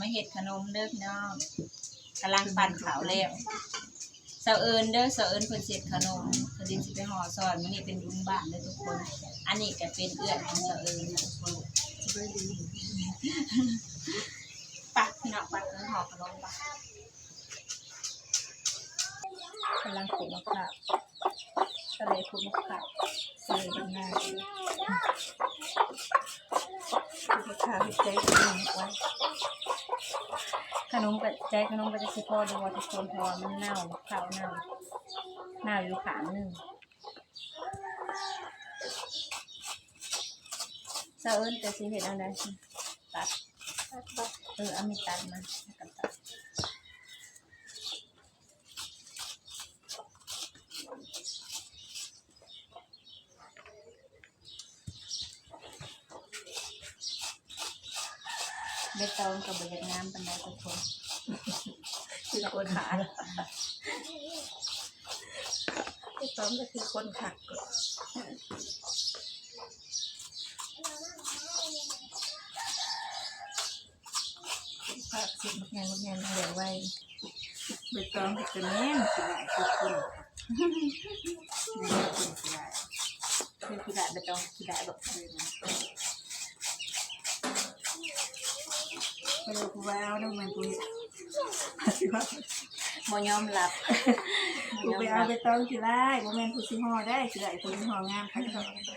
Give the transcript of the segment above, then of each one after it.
มาเฮ็ดขนมเด้อพี่น้องกำลังปั่นขาวแล้วเสาเอิญเด้อเสาเอิญเพิ่นเสร็จขนมเพิ่นสิไปห่อซอยมื้อนี้เป็นบุญบ้านเด้อทุกคน อันนี้ก็เป็นเอื้อนของเสาเอิญนะทุกคนปักพี่น้องปักเอิญห่อขนมปักกำลังขูดมะพร้าวทะเลขูดมะพร้าว ใส่บนหน้าดูลูกค้าที่ใจดีไว้ขนมกับใจขนมก็จะสิพอดูว่าทุกคนพอมันเน่ามะพร้าวเน่าเน่าอยู่ขางหนึ่งเจ้าเอิญจะสิเห็นอะไรตัดเออเอามีตัดมากันตัด เบ็ดเตากับบะยากน้ำปันไดทุกคนคือคนขาที่ต้อมก็คือคนขักก็ภาพสิ่งงานงานเหลือไว้ใบตองก็จะแน่นสิหลายคือคนในเรื่องคนสิหลายคือกีฬาเบ็ดเตากีฬาแบบเลยนะไม่รู้กูว่าเอาได้ไหมกูสิว่าโมยอมรับกูไปเอาไปต้องสิได้บ่แม่นกูสิห่อได้สิได้กูสิห่องามคันเขา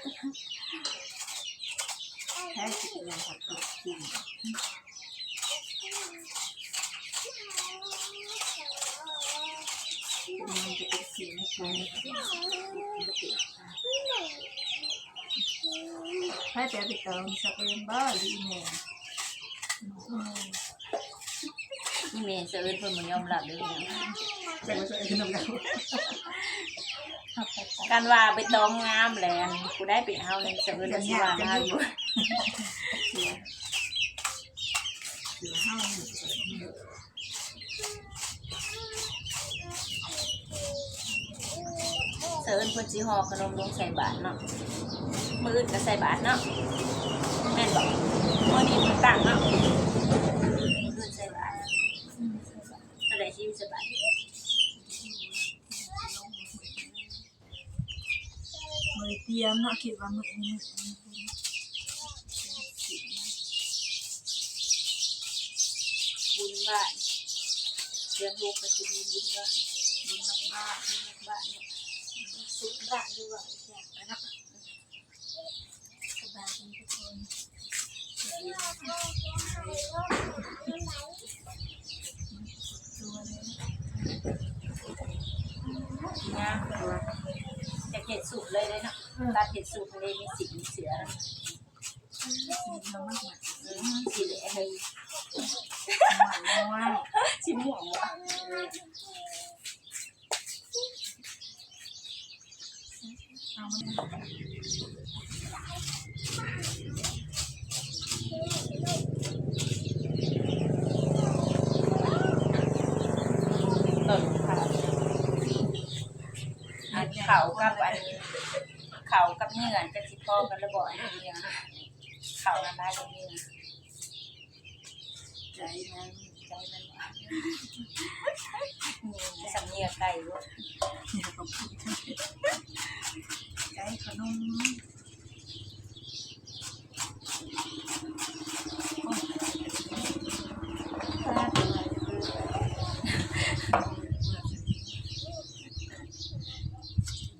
ใช่สิเป็นอย่างผักกกินมันจะเป็นสีไม่สวยถ้าจะไปต้องสักเองบ้าหรือแม่ นี่เมย์เสือเอิญเพิ่นโมยอมรับเลยนะจะมาใส่ขนมกันการว่าไปตองงามแหลนกูได้ไปเอาเลยเสือเอิญก็สิว่าเอาอยู่เสริญเพิ่นสิห่อขนมลงใส่บาตรเนาะมื้ออื่นก็ใส่บาตรเนาะ แม่นบอกมื้อนี้มันตั้งเนาะมื้ออื่นใส่บาตรอะไรที่ใส่บาตรมือเตรียมเนาะคิดว่ามือนี้บุญบ้านเลี้ยงลูกก็สิมีบุญบ้านบุญมากบ้านบุญมากบ้านเนี่ยสุขบ้านด้วยอยากกันเนาะสบายดีทุกค นงามเลยจะเก็ดสูตรเลยเลยเนาะตัดเก็ดสูตรเลยมีสีมีเสือแล้วอืมสีเหลืองเลยว่าสีม่วงว่ะเอามัน ต้นขาวอันเขากับอันเขากับเนื้อจะสิพอกันระบ่อยเนื้อเขาละลายกับเนื้อใจนใจมันว่ามีสำเนียงไก่ด้วยใจขนม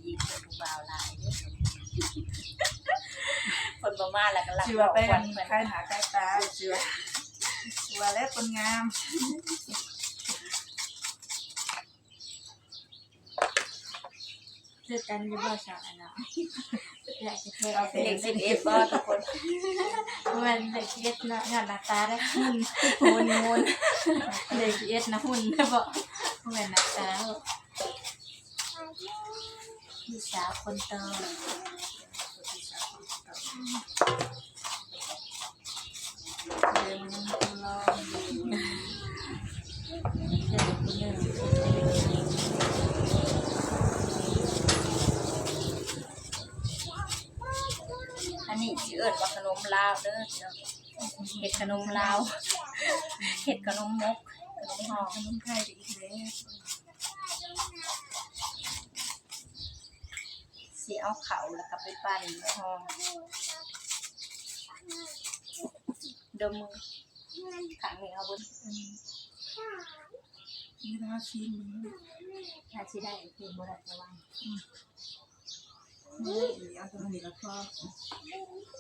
ยิงคนผู้บ่าวหลายเด้อคนบ่มาแล้วก็รัก ชื่อบว่าอกไปวักันนเหมือนใครหาใครตาชื่อว่าชื่อว่าและคนงามเจอกันอยูบ่สาวอันเนาะอยากจะเทเราเป็นเด็กสิบเอ็ดบ่ทุกคนมันเด็กเอ็ดเนาะงานหน้าตาได้หุ่นมูนมูนเด็กเอ็ดนะหุ่นนะบ่เหมือนหน้าตาพี่สาวคนโต อันนี้สิเอิ้นว่าขนมลาวเด้อเนาะเห็ดขนมลาว เห็ดขนมมกขนมห่อขนมไทยอีกแล้วสีเอาเขาแล้วก็ไปปั้นห่อดมมือ ขางเหนี้เอาบนนี่นะชิมถ้าสิได้คือบ่ได้จะวางนี่เอาตรงนี้แล้วก็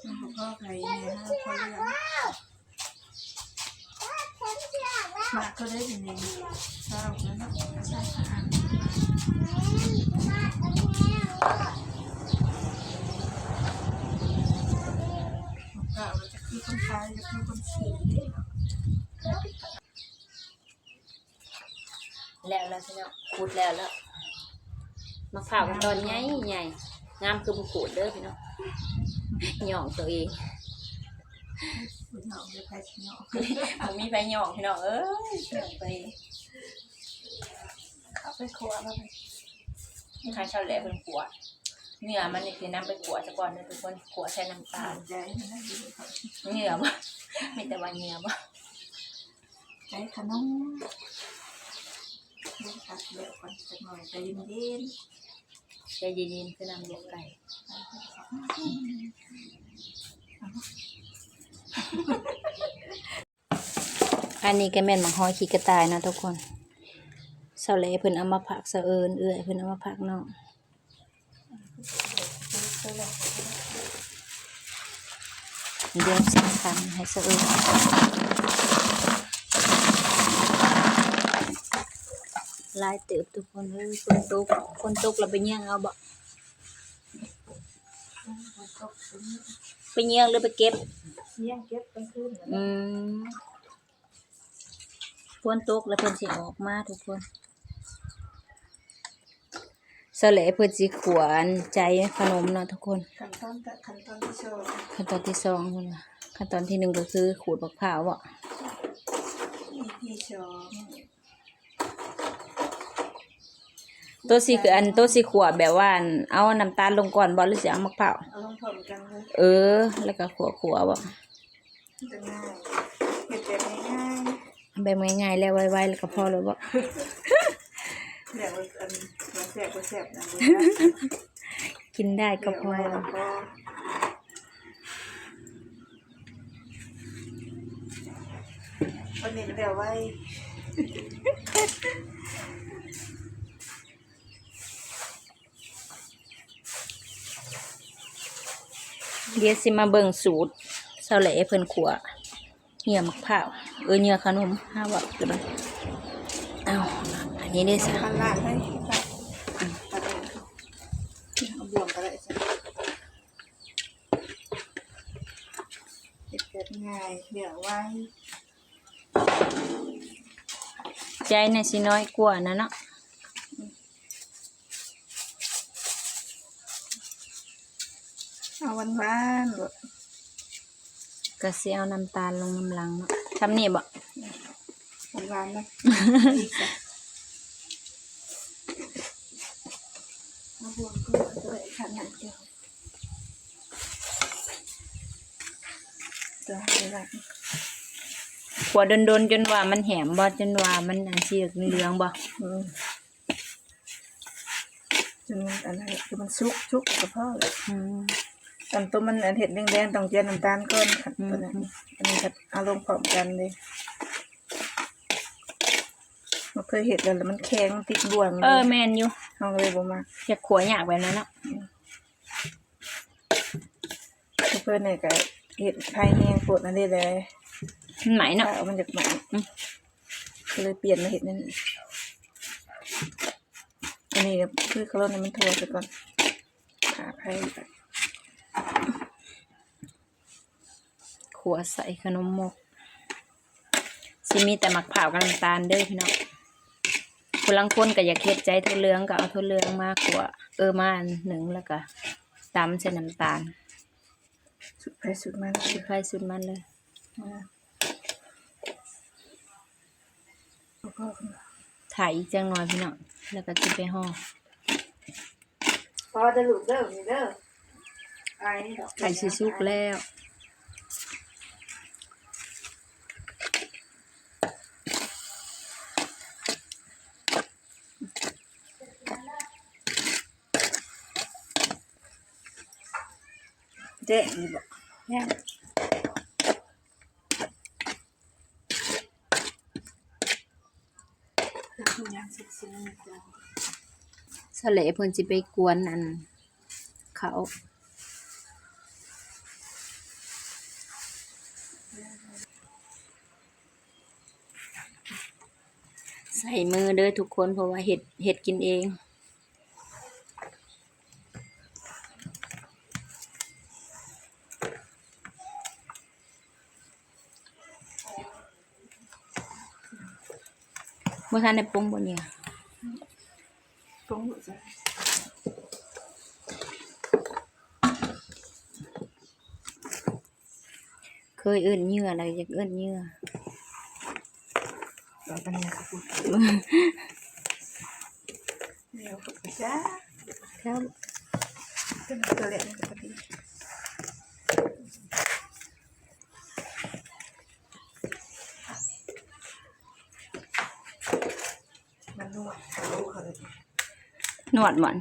แล้วก็ไข่เนี่ยนะพอเรื่องมาก็ได้เป็นเองชอบแล้วนะชอบทานก็จะคือคนไทยจะคือคนสี แล้วแล้วพี่น้องขูดแล้วแล้วมะพร้าวตอนใหญ่ใหญ่งามคือบุขูดเด้อพี่น้องหย่องตัวเองคุณเหงาจะไปชิเนาะมันมีใบหย่องพี่น้องเอ้ยหย่องไปเข้าไปครัวเข้าไปนี่ใครชาวแหล่เป็นขวดเนื้อมันนี่คือน้ำไปขวดซะก่อนเด้อทุกคนขวดใส่น้ำตาลใจนะดีเขาเนื้อบ่มีแต่ว่าเนื้อบ่ใจขนมเดี๋ยว ตัดเดี๋ยวก่อนสักหน่อยใจเย็นใจเย็นๆคือน้ำเดือดไก่อันนี้ก็แม่นมังหอยขี้กระต่ายนะทุกคนเสาเลเพิ่นเอามาผักเสะเอินเอื้อยเพิ่นเอามาผักเนาะเดี๋ยวสำคัญให้เสะเอิน ลายเติบทุกคนเอ้ยคนตกคนตกแล้วไปเยี่ยงเอาบ่ไปเยี่ยงหรือไปเก็บๆเลี้ยงเก็บกลางคืนอืมฝนตกแล้วเพิ่นสิออกมาทุกคนเสลเพิ่นสิขวานใจขนมเนาะทุกคน ขั้นตอนกับขั้นตอนที่โชว์ขั้นตอนที่สองพุ่นว่ะขั้นตอนที่หนึ่งก็คือขูดมะพร้าวอะที่โชว์ ตัวสีคืออันตัวสีขวดแบบว่าอันเอาน้ำตาลลงก่อนบ่หรือสิเอามะพร้าวเอาลงผอมกันเลยเออ แล้วก็ขัวขัวๆบ่จะง่ายเห็ดแบบง่ายแบบง่ายๆแล้วไวๆแล้วก็พอแล้วบ่ๆแบบว่าอันมันแสบก็แสบนะดูกินได้ก็ก็พพออแล้วก็วันนี้แบบไว้ เดี๋ยวสิมาเบิ่งสูตรเสาแหล่เพิ่นขัวเหยื่อมะพร้าวเออเหยื่อขนมห้าวับเลยบัดเอาอันนี้ได้ซะพันล้านให้ไปตัดเอาบ่วงก็ได้สิเห็ดแบบง่ายเดี๋ยวไว้ ใจน่ะสิน้อยกว่านะเนาะ เอาวันบ้านๆแบบก็สิเอาน้ำตาลลงน้ำลังเนาะทำนี่บ่วันบ้านๆนะอีกจ้ะเอาบ่วงก็ได้ขนาดเดียวตัวให้ละขัวดนๆจนว่ามันแหมบ่จนว่ามันอันสิเหลืองๆบ่อืมจนมันอันนั้นคือมันสุกสุกกับพ่อเลย อืม ตอนตัวมันอันเห็ดแดงๆต้องเจียนน้ำตาลก้อนขัดตัวนั้นอืมอันนี้ขัดอารมณ์พร้อมกันเลยมันเคยเห็ดแล้วแล้วมันแข็งติดบ่วงเออแม่นอยู่เอาเลยบ่มาอยากขัวยากแบบนั้นเนาะเพื่อนเนี่ยก็เห็ดภายแห้งปวดนั่นได้เลยมันไหมเนาะเอามันจากไหนอืมก็เลยเปลี่ยนมาเห็ดนั่นอีกอันนี้เนี่ยคือเขาลดให้มันทั่วไปก่อนขาไผ่ไป ขัวใส่ขนมมกสิมีแต่หมักเผาวกับน้ำตาลเด้อพี่น้องคนลังคนก็อยากเฮ็ดใจทั่วเหลืองก็เอาทั่วเหลืองมาขัวเออมาอันหนึ่งแล้วก็ตำใส่น้ำตาล สุดไปสุดมันสุดไฟสุดมันเลยมาแล้วก็ถ่ายอีกจังหน่อยพี่น้องแล้วก็จะไปห่อ พอจะหลุดเด้อมีเด้อ ไข่สิสุกแล้วเจ๊นี่บอกแห้งสเลเพิ่นจะไปกวนอันเขา ใส่มือเด้อทุกคนเพราะว่าเห็ดเห็ดกินเองบ่ทันได้ปรุงบ่เนี่ยตรงหัวใจเคยเอิ้นเหยื่ออะไรอยากเอิ้นเหยื่อ เราตอนนี้ก็พูดเดี๋ยวก็ไปจ้า ครับ เป็นตัวเล็กปกติมันนวดเขาเขาเลย นวดหมัน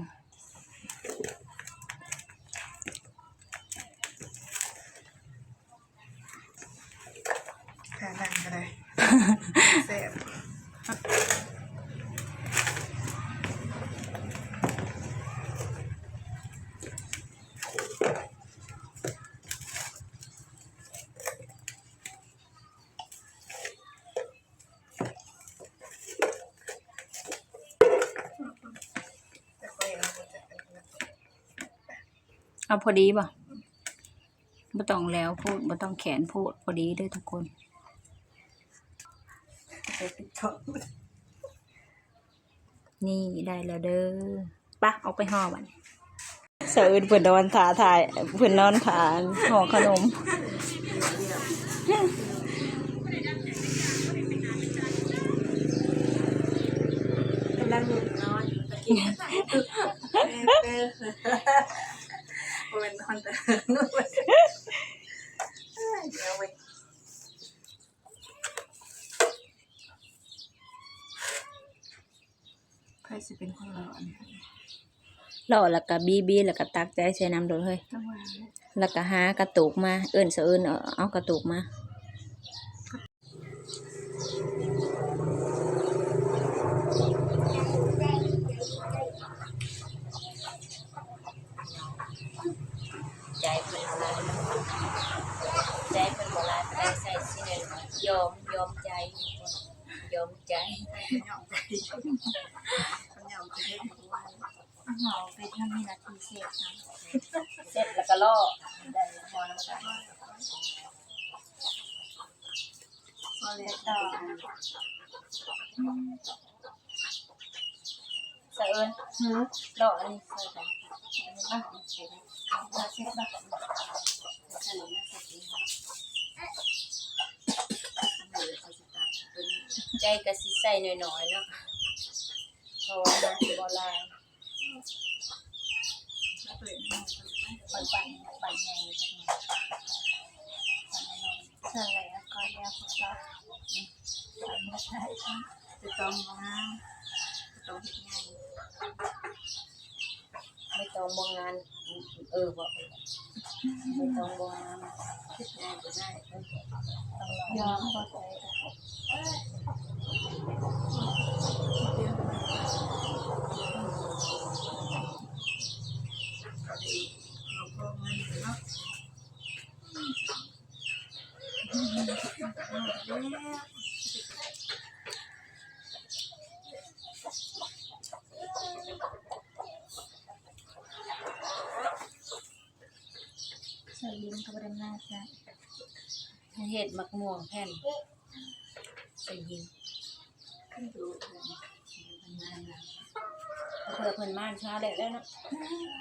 ขานั่งก็ได้แซ่บแต่ก็ยังไม่จะเป็นนะ เอา พอดีป่ะบ่ต้องแล้วพูดบ่ต้องแขนพูดพอดีเด้อทุกคนไปติดต่อนี่ได้แล้วเด้อปะเอาไปห่อบัดนี้เสิร์ฟเพิ่นนอนขาถ่ายเพิ่นนอนขาห่อขนมกำลังหนุนนอนตะกี้ เต้เป็นนอนแต่นู่นเดี๋ยวเว้ยใครจะเป็นคนร้อนรอแล้วก็บีบีแล้วก็ตักใจใส่น้ำโดดเฮ้ยต้องว่าแล้วก็หากระตุกมา เอิ้นเสะเอิ้นเอาเอากระตุกมา ใจเป็นอะไรใจเป็นอะไรไปใส่สิเนยอมยอมใจ ยอมใจ ยอมใจเขายอมใจให้ทุกวัน เหาเป็นทำมีนาทีเสร็จนะ เสร็จแล้วก็ล่อได้พอแล้วกัน พอแล้ว ต่อ เสะเอิ้นหือล่ออันนี้ใส่กันอะเราเสร็จบ้างใจก็สิใส่หน่อยๆเนาะเพราะว่ามันสิบ่ลายแล้วเปลี่ยนห้องปั่นปั่นปั่นใหญ่จังเลยเสร็จแล้วก็เรียกพวกเราทำไม่ได้ค่ะจะต้องมาจะต้องเห็นไงไม่ต้องบ่งานเออบ่ไม่ต้องบ่งานคิด ไงก็ได้ต้องยรออมพอใจก็ดีเราก็เงินเาะใส่ยิ้มกับเรนน่าจ้ะเฮ็ดมักม่วงแผ่นใส่ยิงขึ้นดูเพื่อเพิ่นมาช้าได้แล้วเนาะ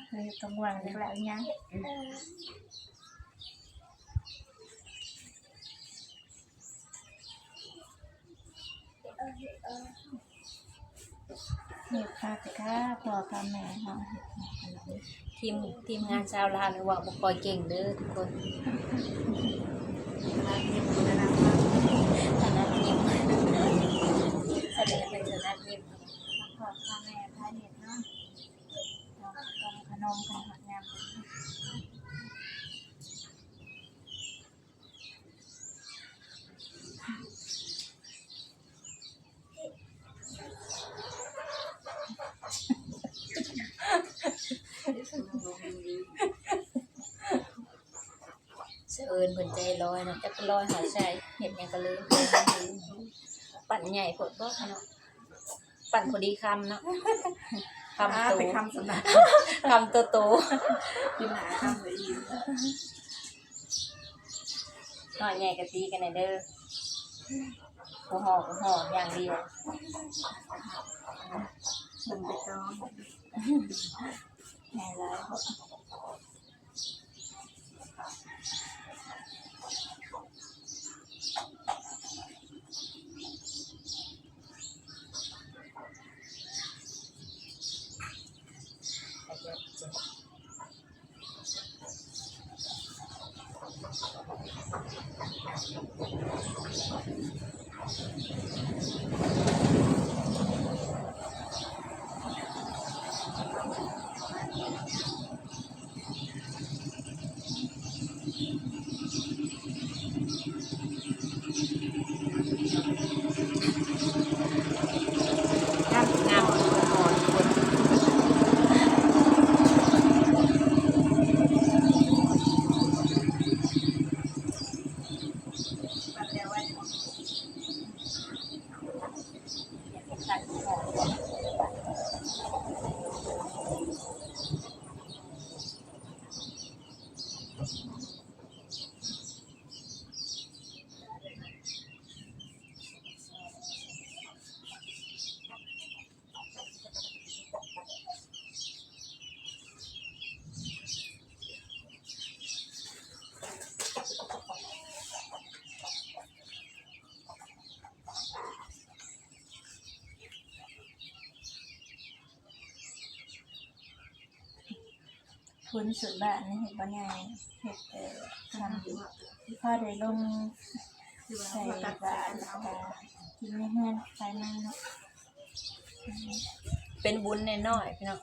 คือกำลังแล้วยังเห็ดค่ะแต่ค่ะพ่อกับแม่เนาะเห็ดหอขนม ทีมทีมงานชาวลาวนี่ว่าบ่ค่อยเก่งเด้อทุกคนร้านนี้มันนะถนัดยิ้มแสดงเป็นถนัดยิ้มพ่อกับแม่พาเห็ดเนาะต้องขนมของหัดงาม เอิญเพิ่นใจร้อยเนาะจักรลอยหาใช่เห็ดหยังก็ลืมปั่นใหญ่โพดบ่เนาะปั่นพอดีคำเนาะคำอ่าโตไปคำสำนักคำโตโตกินหนาคำเลยอีกหน่อยใหญ่กะตีกันหน่อยเด้อหัวหอกหัวหอกอย่างเดียวมันไปต้องแม่ร้ายงามงามหัวหอกคน ปันแล้วไว้ ขัดหัวหอก คุณสุดบ้านนี่เห็นบ่ไงเห็ดเออทำอยู่พ่อได้ลงใส่เขาตัดบาสายตรแล้วกินในเฮือนไปมาเนาะเป็นบุญน้อยพี่น้อง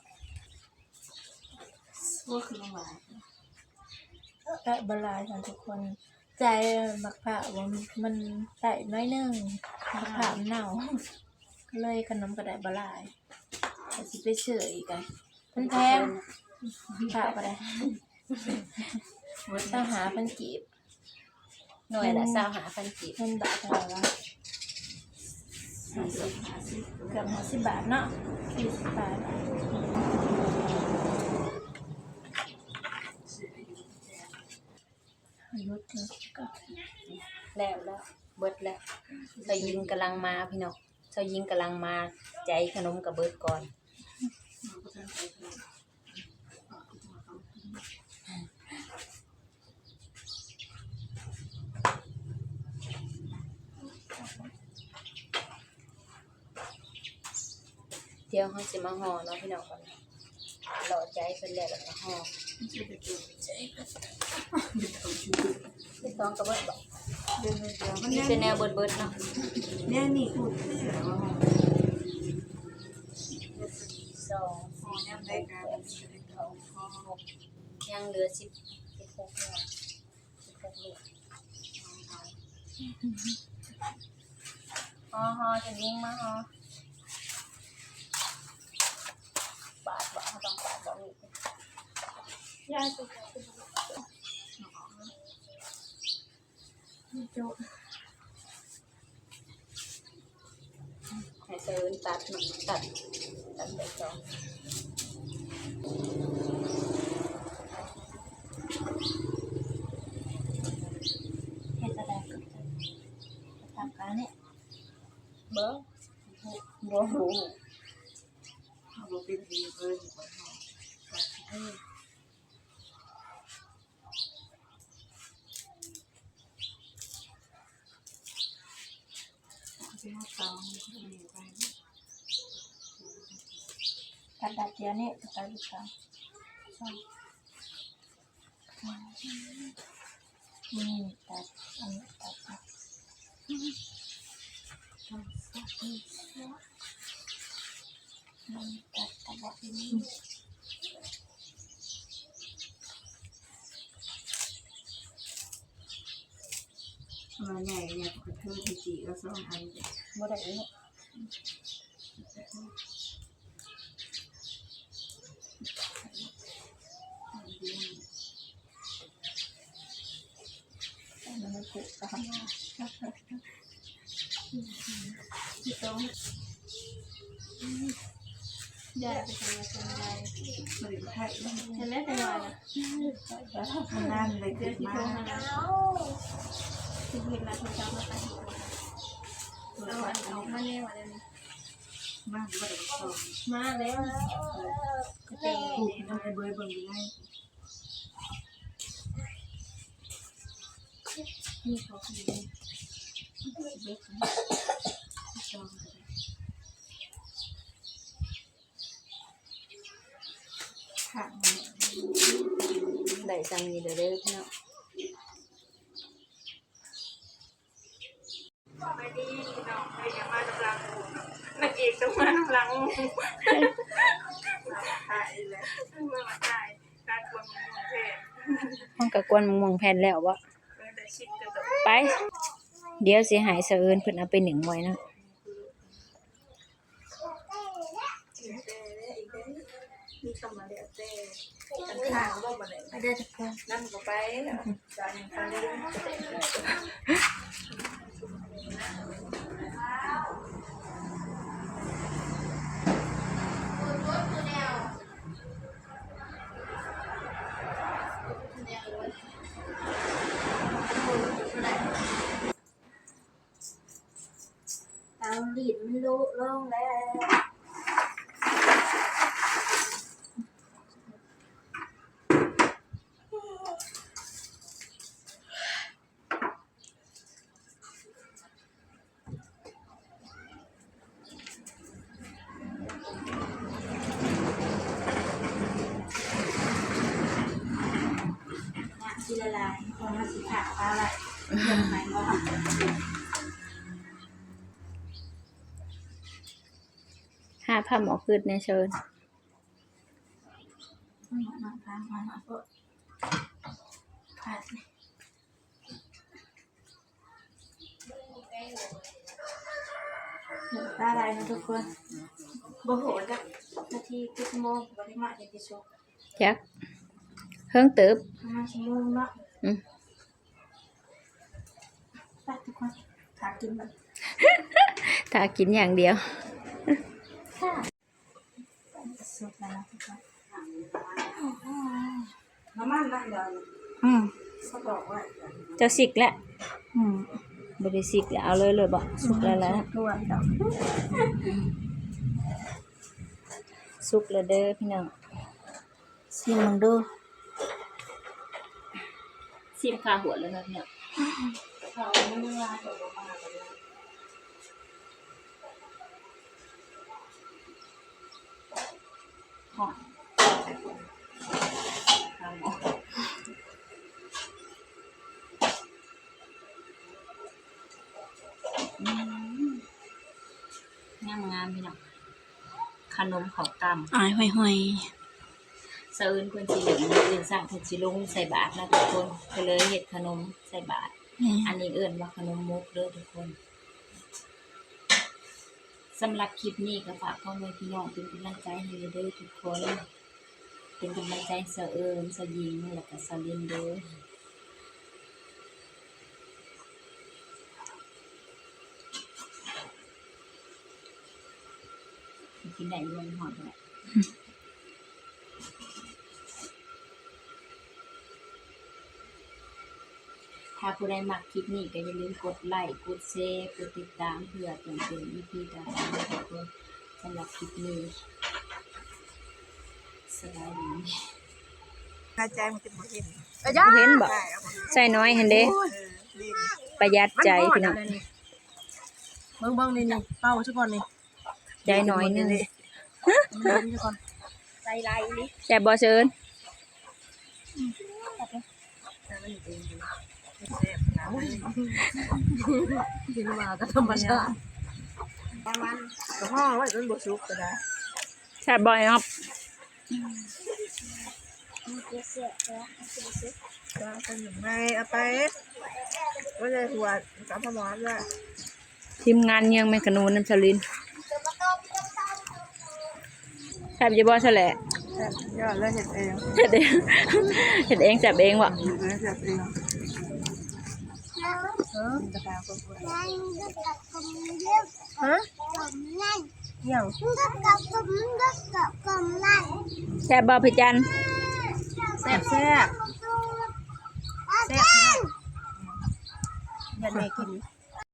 ก็คือมาได้บลายกันทุกคน ใจบักผ่าว่ามันใส่น้อยนึงบักผ่ามันเน่าเลยขนมก็ได้บลายแต่สิไปเฉยกันมันแพง ผ่าไปได้ต้องหาพันกีบหน่วยละเศร้าหาพันกีบเงินบาทเท่าไหร่วะสี่สิบห้าสิบเกือบห้าสิบบาทเนาะสี่สิบบาทอายุถึงก็แล้วแล้วเบิดแล้วเจ้ายิงกำลังมาพี่น้องเจ้ายิงกำลังมาใจขนมกับเบิดก่อน เดี๋ยวเขาสิมาห่อเนาะพี่น้องก่อนหล่อใจเพิ่นแล้วแล้วก็ห่อที่สองก็เบิดบอกนี่เป็นแนวเบิดเบิดเนาะเนี่ยนี่พูดที่แบบว่าสองพอเนี่ยได้การเป็นเขาพอหกยังเหลือสิบสิบหกหน่วยสิบหกลูกห่อห่อจะยิงมาห่อ ให้เซิร์นตัดหนึ่งตัดตัดไปสองเฮ็ดอะไรก็จะทำการเนี่ยเบิ้งบัวหู เขาบอกเป็นดีเพิ่นคนเขาที่เขาตองเขามีไป ตัดดาเจีย เนี่ยตัดลูกค้าใช่นี่ตัดอันนี้ตัดนะนี่ตัดตัดแบบนี้มาใหญ่เนี่ยกระเทยที่จีก็สองอันบ่ได้อีกถูก ต้องที่ต้องได้ไปทำงานทำไรบริไทยเห็นแล้วแต่ว่านะมันนั่นเลยเดี๋เกิยวดที่มาโทรหาที่เห็นแล้วโทรศัพท์มาตั้งเอาอันออกมาแน่วันนี้มากเลยสองมาแล้วก็เต็มถูกทำไมเบยเบิ่งอยู่ไง นี่เขาคือเบิกจองค่ะได้จังนี้เด้อเด้พี่น้องไปดีน้องไปอย่ามาตำลังนักเอกต้องมาตำลังตายแล้วเมื่อมาตายการควงมือเทศห้องกะกวนมุ่งแผ่นแล้วบ่เมื่อได้ชิด ก็ต้องไปเดี๋ยวสิหายสะเอินเพิ่นเอาไปหนึ่งไว้นะมีคำมาเดียวเต้กันข้างก็มาเลยไปได้ทุกคนนั่นก็ไปแล้วจานยังคันได้าพันหมอคืดในเชิญมาทางมาก็ผ่านตาลายนะทุกคนบ่โหดกับนาทีกี่ชั่วโมงบ่ได้มาอย่างที่สุดจักเฮิงเติบประมาณชั่วโมงเนาะอืมไปทุกคนขากินมันถ้ากินอย่างเดียว สุดแล้วนะทุกคนน้ำมันนั่นเดียวอืมเขาบอกว่าเจ้าสิกแล้วอืมบ่ได้สิกแล้วเอาเลยเลยบ่สุกแล้วแล้วตัวดอกสุกแล้วเด้อพี่น้องชิมมึงดูซิมคาหัวแล้วนะพี่น้องเขาไม่ได้ว่าตัวบ้าเลย หอมข้าวหมออืมงามงามๆพี่น้องขนมข้าวตำอายห่วยสะอื่นคนสิเหลืองมื้ออื่นสั่งเพิ่นสิลงใส่บาตรนะทุกคนก็เลยเฮ็ดขนมใส่บาตรๆอันนี้เอิ้นว่าขนมมุกเด้อทุกคน สำหรับคลิปนี้ก็ฝากพ่อแม่พี่น้องเป็นกำลังใจให้เด้อทุกคน เป็นกำลังใจเสะเอิญสะยิงแล้วก็สะลินเด้อกินได้อยังหอดเลย ถ้าผู้ใดมักคลิปนี้ก็อย่าลืมกดไลค์กดแชร์กดติดตามเพื่อเป็นเป็นอีพีต่อไปทุกคนสำหรับคลิปนี้สบายดีกระจายมันจะบ่เห็นเห็นบ่ใส่น้อยเห็นเด้เออลิ้นประหยัดใจพี่น้องเบิ่งเบิ่งนี่นี่เป้าซะก่อนนี่ใจน้อยหนึงมันเล่นซะก่อนใจไรนี่แต่บ่เชิญ แต่มันเองอยู่แซ่บนะกินมาก็ธรรมชาติมันก็ห้องไว้จนบ่สุกก็ได้แซ่บบ่อยครับก็เป็นอย่างไรเอาไปก็เลยหัวกับพมอนว่าทีมงานยังไม่ขนูน้ำสลินแซ่บจะบ่ซะแหละแต่ยอดเลยเห็ดเองเฮ็ดเองเฮ็ดเองแซ่บเองบ่เห็ดเองเห็ดเอง เออกระดาก็บ่ได้ฮะเหี่ยวแซ่บบ่พี่จันแซ่บแซ่บแซ่บพี่น้องยันแม่กิน